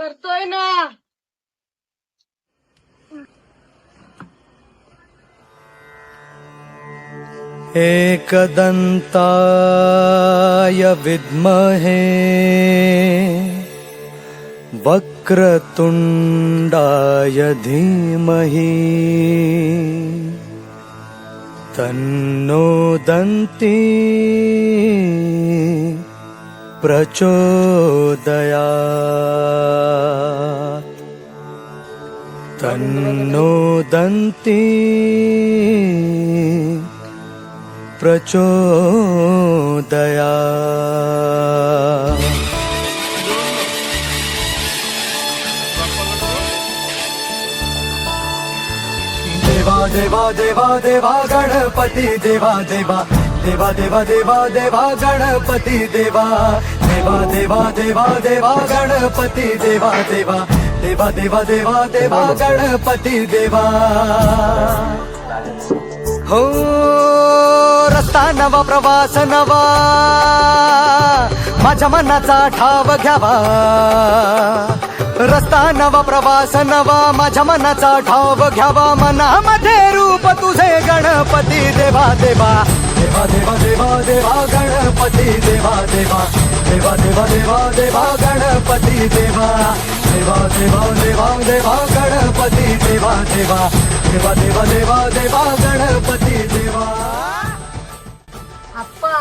करतोय ना. एकदन्ताय विद्महे वक्रतुण्डाय धीमहि तन्नो दन्ती प्रचोदया तन्नो दन्ती प्रचोदया। देवा देवा देवा देवा गणपति देवा देवा। देवा देवा देवा देवा गणपति देवा। देवा देवा देवा देवा गणपति देवा देवा। देवा देवा देवा देवा गणपती देवा. हो रस्ता नवा प्रवास नवा. माझ्या मनाचा ठाव घ्यावा. रस्ता नवा प्रवास नवा. माझ्या मनाचा ठाव घ्यावा. मनामध्ये रूप तुझे गणपती देवा देवा. देवा देवा देवा देवा गणपती देवा देवा देवा देवा देवा देवा गणपती देवा देवा देवा देवा देवा गणपती देवा देवा देवा देवा देवा देवा गणपती देवा आप्पा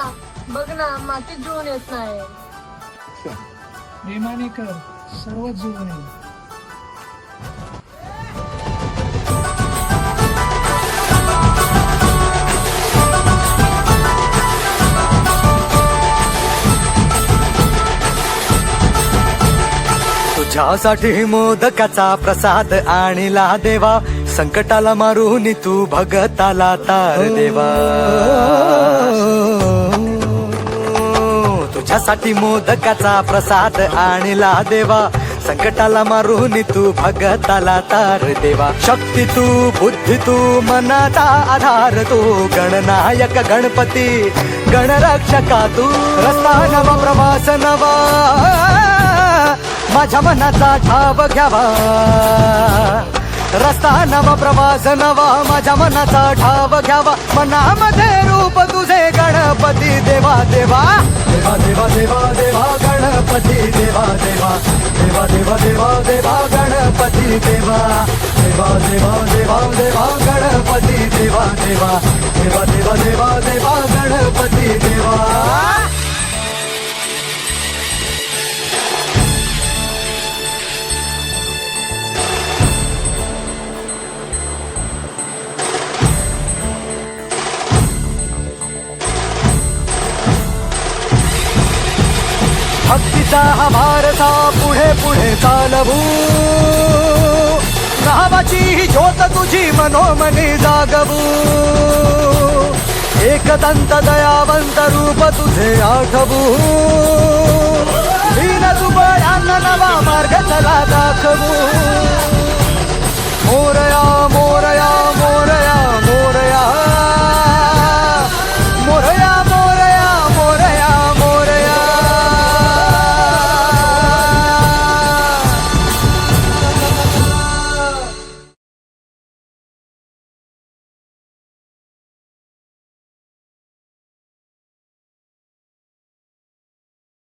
बघ ना माती जुळून येत नाही प्रेमाने कर सर्व जुळून येईल तुझ्यासाठी मोदकाचा प्रसाद आणला देवा. संकटाला मारून तू भगताला तार देवा. तुझ्यासाठी मोदकाचा प्रसाद आणला देवा. संकटाला मारून तू भगताला तार देवा. शक्ती तू बुद्धी तू मनाचा आधार तू. गणनायक गणपती गणरक्षका तू. रस्ता नवा प्रवास नवा. माझ्या मनाचा ठाव घ्यावा रस्ता नवा प्रवास नवा माझ्या मनाचा ठाव घ्यावा मनामध्ये रूप तुझे गणपती देवा देवा देवा देवा देवा देवा गणपती देवा देवा देवा देवा देवा देवा गणपती देवा देवा देवा देवा देवा गणपती देवा देवा देवा देवा देवा देवा गणपती भक्तीचा हा भारता पुढे पुढे चालवू. नावाची ही ज्योत तुझी मनोमनी जागवू. एकदंत दयावंत रूप तुझे आठवू. दीन दुबळ्यांना नवा मार्ग चला दाखवू.